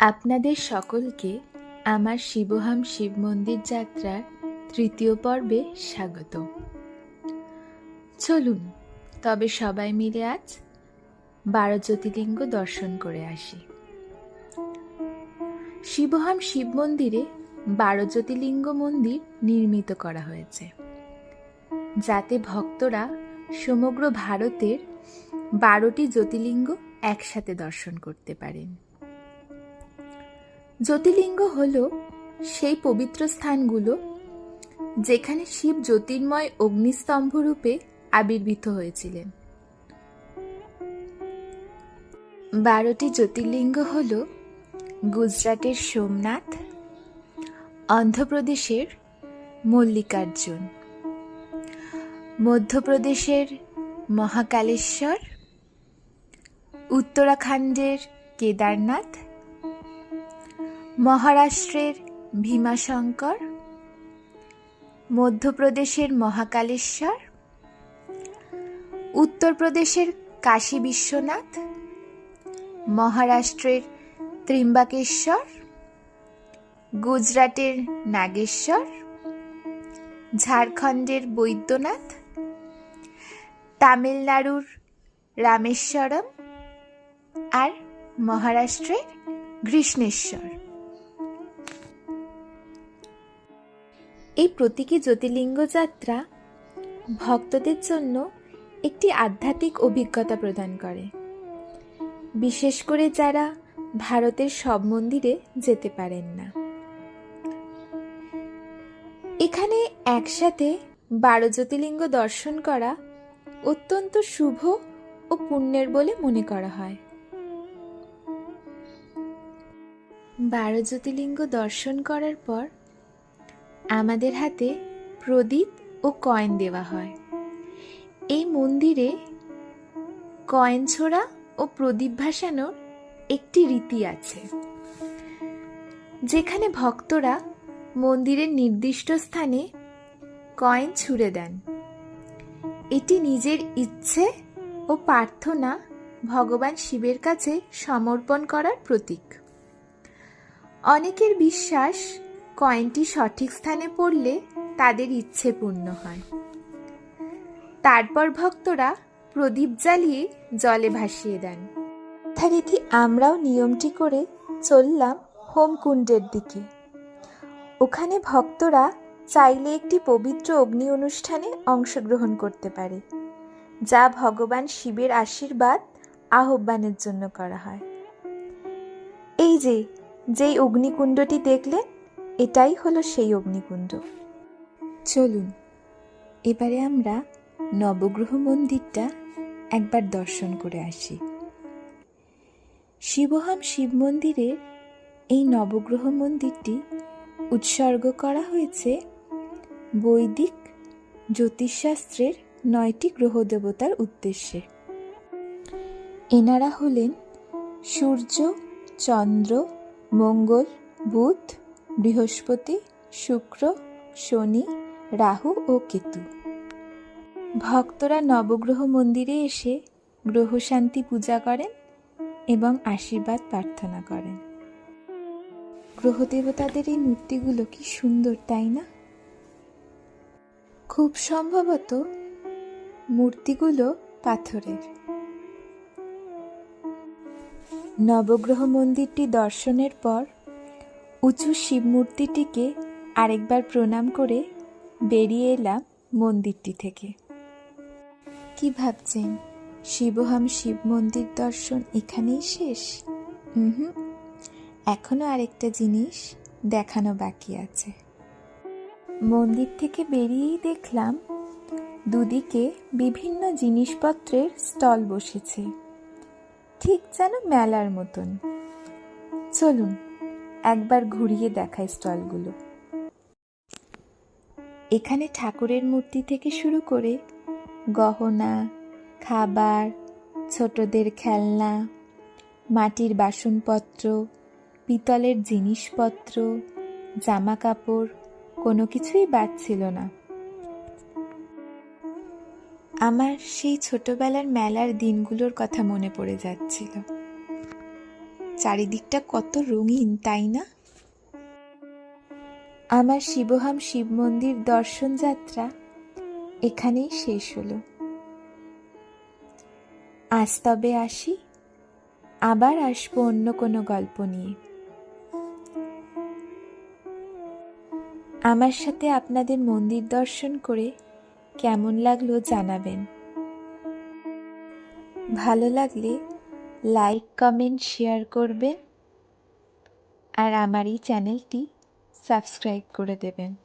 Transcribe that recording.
আপনাদের সকলকে আমার শিবহাম শিব মন্দির যাত্রার তৃতীয় পর্বে স্বাগত। চলুন, তবে সবাই মিলে আজ বারো জ্যোতির্লিঙ্গ দর্শন করে আসি। শিবহাম শিব মন্দিরে বারো জ্যোতির্লিঙ্গ মন্দির নির্মিত করা হয়েছে, যাতে ভক্তরা সমগ্র ভারতের বারোটি জ্যোতির্লিঙ্গ একসাথে দর্শন করতে পারেন। জ্যোতির্লিঙ্গ হল সেই পবিত্র স্থানগুলো যেখানে শিব জ্যোতির্ময় অগ্নিস্তম্ভ রূপে আবির্ভূত হয়েছিলেন। বারোটি জ্যোতির্লিঙ্গ হল গুজরাটের সোমনাথ, অন্ধ্রপ্রদেশের মল্লিকার্জুন, মধ্যপ্রদেশের মহাকালেশ্বর, উত্তরাখণ্ডের কেদারনাথ মহারাষ্ট্রের ভীমাশঙ্কর, মধ্যপ্রদেশের মহাকালেশ্বর, উত্তরপ্রদেশের কাশী বিশ্বনাথ, মহারাষ্ট্রের ত্রিম্বাকেশ্বর, গুজরাটের নাগেশ্বর, ঝাড়খণ্ডের বৈদ্যনাথ, তামিলনাড়ুর রামেশ্বরম আর মহারাষ্ট্রের কৃষ্ণেশ্বর। এই প্রতীকী জ্যোতির্লিঙ্গ যাত্রা ভক্তদের জন্য একটি আধ্যাত্মিক অভিজ্ঞতা প্রদান করে। বিশেষ করে যারা ভারতের সব মন্দিরে যেতে পারেন না। এখানে একসাথে বারো জ্যোতির্লিঙ্গ দর্শন করা অত্যন্ত শুভ ও পুণ্যের বলে মনে করা হয়। বারো জ্যোতির্লিঙ্গ দর্শন করার পর আমাদের হাতে প্রদীপ ও কয়েন দেওয়া হয়। এই মন্দিরে কয়েন ছোড়া ও প্রদীপ ভাসানোর একটি রীতি আছে। যেখানে ভক্তরা মন্দিরের নির্দিষ্ট স্থানে কয়েন ছুঁড়ে দেন। এটি নিজের ইচ্ছে ও প্রার্থনা ভগবান শিবের কাছে সমর্পণ করার প্রতীক। অনেকের বিশ্বাস কয়েনটি সঠিক স্থানে পড়লে তাদের ইচ্ছে পূর্ণ হয়। তারপর ভক্তরা প্রদীপ জ্বালিয়ে জলে ভাসিয়ে দেন। যথারীতি আমরাও নিয়মটি করে চললাম হোমকুণ্ডের দিকে। ওখানে ভক্তরা চাইলে একটি পবিত্র অগ্নি অনুষ্ঠানে অংশগ্রহণ করতে পারে, যা ভগবান শিবের আশীর্বাদ আহ্বানের জন্য করা হয়। এই যে, যেই অগ্নিকুণ্ডটি দেখলে এটাই হলো সেই অগ্নিকুণ্ড। চলুন, এবারে আমরা নবগ্রহ মন্দিরটা একবার দর্শন করে আসি। শিবহাম শিব মন্দিরের এই নবগ্রহ মন্দিরটি উৎসর্গ করা হয়েছে বৈদিক জ্যোতিষশাস্ত্রের নয়টি গ্রহ দেবতার উদ্দেশ্যে। এনারা হলেন সূর্য, চন্দ্র, মঙ্গল, বুধ বৃহস্পতি, শুক্র, শনি, রাহু ও কেতু। ভক্তরা নবগ্রহ মন্দিরে এসে গ্রহ শান্তি পূজা করেন এবং আশীর্বাদ প্রার্থনা করেন। গ্রহ দেবতাদের এই মূর্তিগুলো কি সুন্দর, তাই না? খুব সম্ভবত মূর্তিগুলো পাথরের। নবগ্রহ মন্দিরটি দর্শনের পর উঁচু শিব মূর্তিটিকে আরেকবার প্রণাম করে বেরিয়ে এলাম মন্দিরটি থেকে। কি ভাবছেন? শিবহাম শিব মন্দির দর্শন এখানেই শেষ? হুম এখনও আরেকটা জিনিস দেখানো বাকি আছে। মন্দির থেকে বেরিয়েই দেখলাম দুদিকে বিভিন্ন জিনিসপত্রের স্টল বসেছে। ঠিক যেন মেলার মতন। চলুন একবার ঘুরিয়ে দেখায় স্টলগুলো। এখানে ঠাকুরের মূর্তি থেকে শুরু করে গহনা, খাবার, ছোটদের খেলনা, মাটির বাসনপত্র, পিতলের জিনিসপত্র জামা কাপড় কোনো কিছুই বাদ ছিল না। আমার সেই ছোটবেলার মেলার দিনগুলোর কথা মনে পড়ে যাচ্ছিল। চারিদিকটা কত রঙিন, তাই না? আমার শিবহাম শিব মন্দির দর্শন যাত্রা এখানেই শেষ হলো। আজ তবে আসি, আবার আসব অন্য কোনো গল্প নিয়ে। আমার সাথে আপনাদের মন্দির দর্শন করে কেমন লাগল জানাবেন। ভালো লাগলে লাইক কমেন্ট শেয়ার করবেন। আর আমার এই চ্যানেলটি সাবস্ক্রাইব করে দেবেন।